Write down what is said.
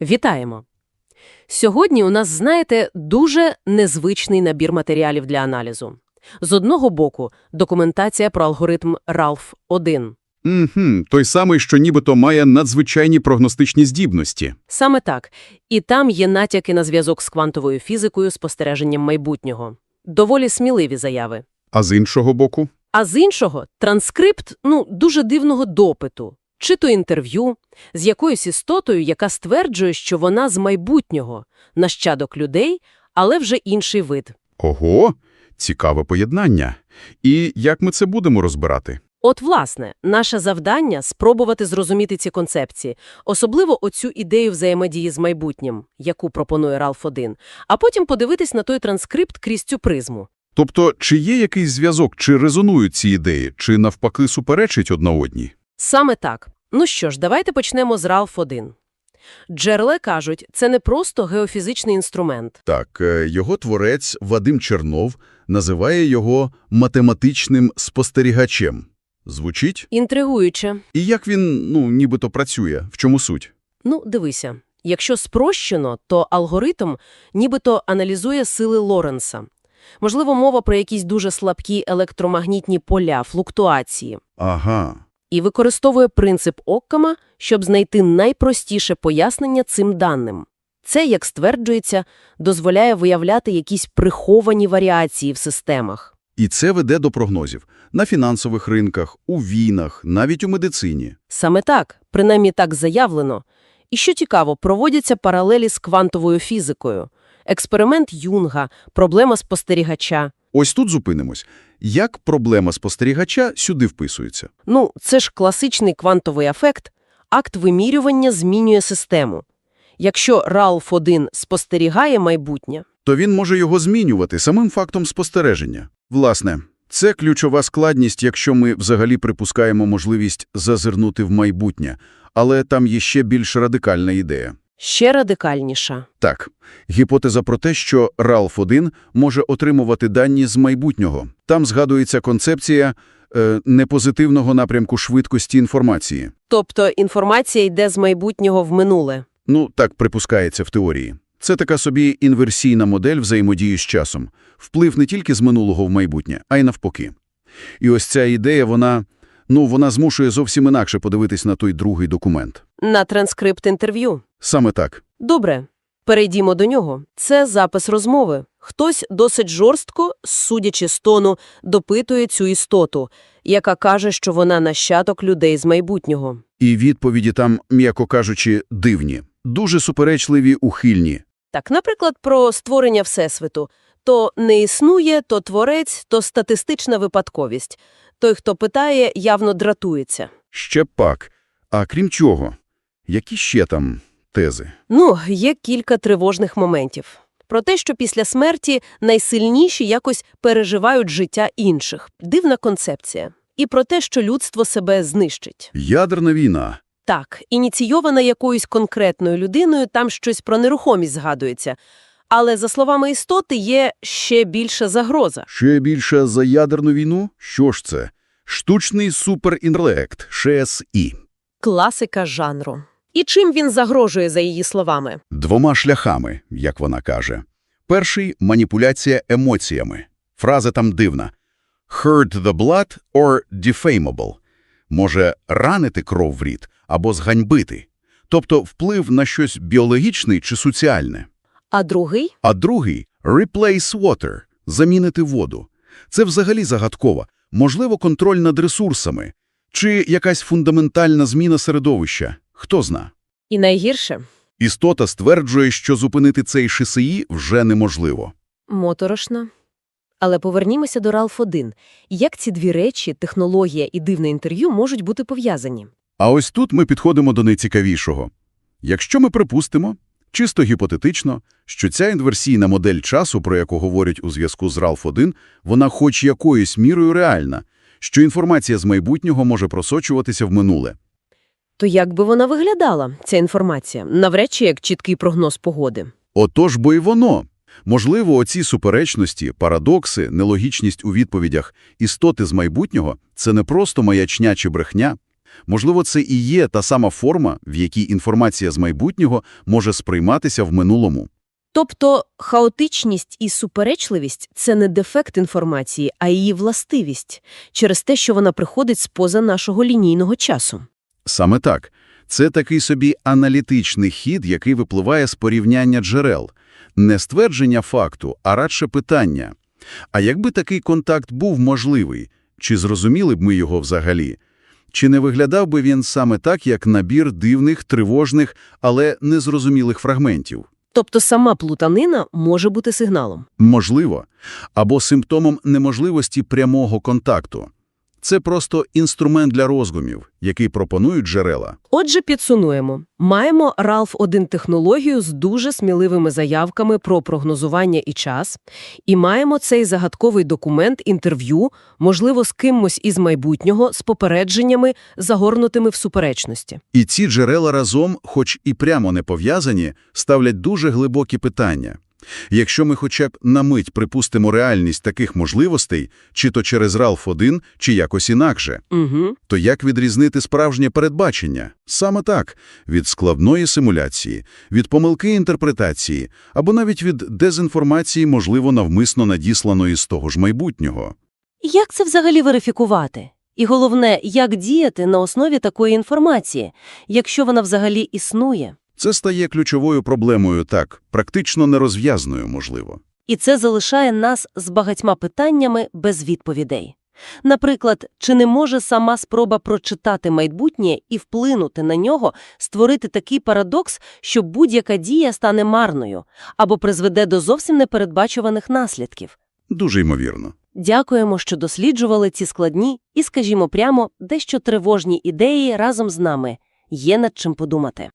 Вітаємо! Сьогодні у нас, знаєте, дуже незвичний набір матеріалів для аналізу. З одного боку, документація про алгоритм RALPH-1. Угу, той самий, що нібито має надзвичайні прогностичні здібності. Саме так. І там є натяки на зв'язок з квантовою фізикою, спостереженням майбутнього. Доволі сміливі заяви. А з іншого боку? А з іншого – транскрипт, ну, дуже дивного допиту. Чи то інтерв'ю з якоюсь істотою, яка стверджує, що вона з майбутнього, нащадок людей, але вже інший вид. Ого, цікаве поєднання. І як ми це будемо розбирати? От, власне, наше завдання – спробувати зрозуміти ці концепції, особливо оцю ідею взаємодії з майбутнім, яку пропонує RALPH-1, а потім подивитись на той транскрипт крізь цю призму. Тобто, чи є якийсь зв'язок, чи резонують ці ідеї, чи навпаки суперечить одна одній? Саме так. Ну що ж, давайте почнемо з RALPH-1. Джереле кажуть, це не просто геофізичний інструмент. Так, е, його творець Вадим Чернов називає його математичним спостерігачем. Звучить? Інтригуюче. І як він, ну, нібито працює? В чому суть? Ну, дивися. Якщо спрощено, то алгоритм нібито аналізує сили Лоренса. Можливо, мова про якісь дуже слабкі електромагнітні поля, флуктуації. Ага. І використовує принцип Оккама, щоб знайти найпростіше пояснення цим даним. Це, як стверджується, дозволяє виявляти якісь приховані варіації в системах. І це веде до прогнозів на фінансових ринках, у війнах, навіть у медицині. Саме так, принаймні так заявлено. І що цікаво, проводяться паралелі з квантовою фізикою. Експеримент Юнга, проблема спостерігача. Ось тут зупинимось. Як проблема спостерігача сюди вписується? Ну, це ж класичний квантовий ефект. Акт вимірювання змінює систему. Якщо RALPH-1 спостерігає майбутнє, То він може його змінювати самим фактом спостереження. Власне, це ключова складність, якщо ми взагалі припускаємо можливість зазирнути в майбутнє. Але там є ще більш радикальна ідея. Ще радикальніша. Так, гіпотеза про те, що RALPH-1 може отримувати дані з майбутнього. Там згадується концепція е, непозитивного напрямку швидкості інформації. Тобто інформація йде з майбутнього в минуле. Ну, так припускається в теорії. Це така собі інверсійна модель взаємодії з часом. Вплив не тільки з минулого в майбутнє, а й навпаки. І ось ця ідея, вона, ну, вона змушує зовсім інакше подивитись на той другий документ. На транскрипт інтерв'ю. Саме так. Добре, перейдімо до нього. Це запис розмови. Хтось досить жорстко, судячи з тону, допитує цю істоту, яка каже, що вона нащадок людей з майбутнього. І відповіді там, м'яко кажучи, дивні. Дуже суперечливі, ухильні. Так, наприклад, про створення Всесвіту. То не існує, то творець, то статистична випадковість. Той, хто питає, явно дратується. Ще пак. А крім чого, які ще там тези? Ну, є кілька тривожних моментів. Про те, що після смерті найсильніші якось переживають життя інших. Дивна концепція. І про те, що людство себе знищить. Ядерна війна. Так, ініційована якоюсь конкретною людиною, там щось про нерухомість згадується. Але, за словами істоти, є ще більша загроза. Ще більше за ядерну війну? Що ж це? Штучний суперінтелект, ШСІ. Класика жанру. І чим він загрожує, за її словами? Двома шляхами, як вона каже. Перший – маніпуляція емоціями. Фраза там дивна. «Hurt the blood or defamable» – може ранити кров в рід або зганьбити. Тобто вплив на щось біологічне чи соціальне. А другий? А другий – «replace water» – замінити воду. Це взагалі загадково. Можливо, контроль над ресурсами. Чи якась фундаментальна зміна середовища. Хто зна. І найгірше Істота стверджує, що зупинити цей ШСІ вже неможливо. – моторошно. Але повернімося до RALPH-1. Як ці дві речі, технологія і дивне інтерв'ю, можуть бути пов'язані? А ось тут ми підходимо до найцікавішого. Якщо ми припустимо, чисто гіпотетично, що ця інверсійна модель часу, про яку говорять у зв'язку з RALPH-1, вона хоч якоюсь мірою реальна, що інформація з майбутнього може просочуватися в минуле. То як би вона виглядала, ця інформація? Навряд чи як чіткий прогноз погоди. Отож бо й воно. Можливо, оці суперечності, парадокси, нелогічність у відповідях, істоти з майбутнього – це не просто маячня чи брехня, Можливо, це і є та сама форма, в якій інформація з майбутнього може сприйматися в минулому. Тобто хаотичність і суперечливість – це не дефект інформації, а її властивість, через те, що вона приходить з-поза нашого лінійного часу. Саме так. Це такий собі аналітичний хід, який випливає з порівняння джерел. Не ствердження факту, а радше питання. А якби такий контакт був можливий, чи зрозуміли б ми його взагалі? Чи не виглядав би він саме так, як набір дивних, тривожних, але незрозумілих фрагментів? Тобто сама плутанина може бути сигналом. Можливо. Або симптомом неможливості прямого контакту. Це просто інструмент для розгумів, який пропонують джерела. Отже, підсунуємо. Маємо RALF-1 технологію з дуже сміливими заявками про прогнозування і час, і маємо цей загадковий документ інтерв'ю, можливо, з кимось із майбутнього, з попередженнями, загорнутими в суперечності. І ці джерела разом, хоч і прямо не пов'язані, ставлять дуже глибокі питання. Якщо ми хоча б на мить припустимо реальність таких можливостей, чи то через RALF-1, чи якось інакше, Угу. то як відрізнити справжнє передбачення? Саме так – від складної симуляції, від помилки інтерпретації, або навіть від дезінформації, можливо, навмисно надісланої з того ж майбутнього. Як це взагалі верифікувати? І головне, як діяти на основі такої інформації, якщо вона взагалі існує? Це стає ключовою проблемою так, практично нерозв'язною, можливо. І це залишає нас з багатьма питаннями без відповідей. Наприклад, чи не може сама спроба прочитати майбутнє і вплинути на нього створити такий парадокс, що будь-яка дія стане марною або призведе до зовсім непередбачуваних наслідків? Дуже ймовірно. Дякуємо, що досліджували ці складні і, скажімо прямо, дещо тривожні ідеї разом з нами. Є над чим подумати.